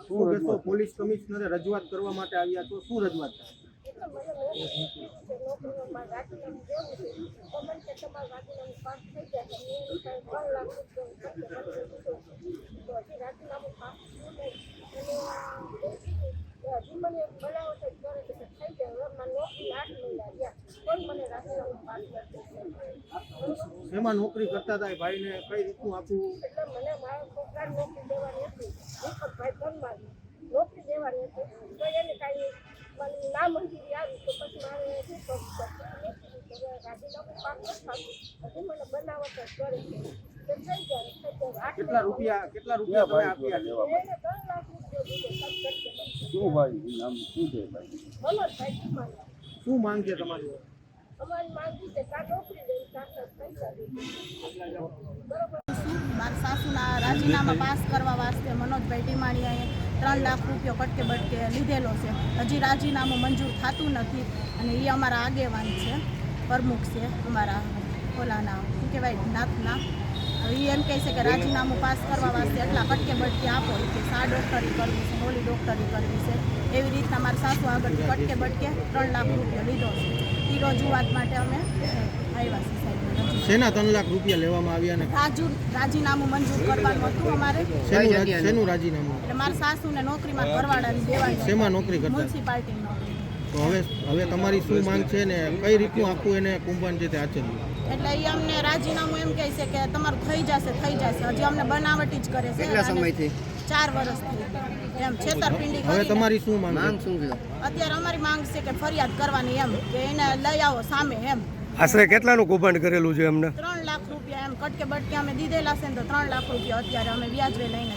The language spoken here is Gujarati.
શું કહેશો? પોલીસ કમિશનરે રજૂઆત કરવા માટે આવ્યા છો શું રજૂઆત મને નોકરી નોકરીમાં રાજીનામું દેવું છે તો મને કે તમારું રાજીનામું પાસ થઈ જાય તો મેં એની પાસે ત્રણ લાખ રૂપિયા ખર્ચે બધે દીધો તો હજી રાજીનામું પાસ થયું નહીં અને એ કીધું કે હજી મને બોલાવો તો કરે છે કે થઈ જાય હવે મારી નોકરી કરતા હતા એ ભાઈને કઈ રીતનું આપવું એટલે મને મારા છોકરાને નોકરી દેવાની હતી. દીપકભાઈ પરમાર નોકરી દેવાની હતી. તો એને કાંઈ મને ના મંજૂરી આવી તો પછી મારે શું કરવું પડશે? રાજીનામું પાક નથી થતું મને બનાવટ જ કરે છે કેટલા રૂપિયા કેટલા રૂપિયા તમે આપ્યા? એને ત્રણ લાખ રૂપિયા શું ભાઈ નામ શું છે ભાઈ? મનોજભાઈ શું માંગ છે તમારી? અમારી માંગ છે કા નોકરી દેવું કાં તો પૈસા દઈ બરોબર મારા સાસુના રાજીનામા પાસ કરવા વાસ્તે મનોજભાઈ ટીમાણીયાએ ત્રણ લાખ રૂપિયો કટકે બટકે લીધેલો છે. હજી રાજીનામું મંજૂર થતું નથી અને એ અમારા આગેવાન છે, પ્રમુખ છે અમારા ઓલાના, શું કહેવાય નાથના એ એમ કહે છે કે રાજીનામું પાસ કરવા વાસ્તે એટલા કટકે બટકે આપો કે આ ડૉક્ટરી કરવી છે, ઓલી ડૉક્ટરી કરવી છે. એવી રીતના મારા સાસુ આગળ કટકે બટકે ત્રણ લાખ રૂપિયો લીધો છે. રજૂઆત માટે અમે આવ્યા છીએ શેના ત્રણ લાખ રૂપિયા લેવામાં આવ્યા ને રાજુ રાજીનામું મંજૂર કરવાનું હતું અમારે. શેનું રાજીનામું? એટલે મારા સાસુને નોકરીમાં ઘરવાળાની દેવાની. શેમાં નોકરી કરતા? મ્યુનિસિપાલિટી તો હવે હવે તમારી શું માંગ છે ને કઈ રીતનું આખું એને કુંભાન છે તે આચર્યું? એટલે એ અમને રાજીનામું એમ કહે છે કે તમારું થઈ જશે થઈ જશે. હજી અમને બનાવટી જ કરે છે કેટલા સમયથી? ચાર વર્ષથી. એમ છેતરપિંડી હવે તમારી શું માંગ માંગ શું છે? અત્યારે અમારી માંગ છે કે ફરિયાદ કરવાની એમ કે એને લઈ આવો સામે એમ. આશરે કેટલાનું કૌભાંડ કરેલું છે એમને? ત્રણ લાખ રૂપિયા એમ કટકે બટકે અમે દીધેલા છે ને તો ત્રણ લાખ રૂપિયા અત્યારે અમે વ્યાજવે લઈને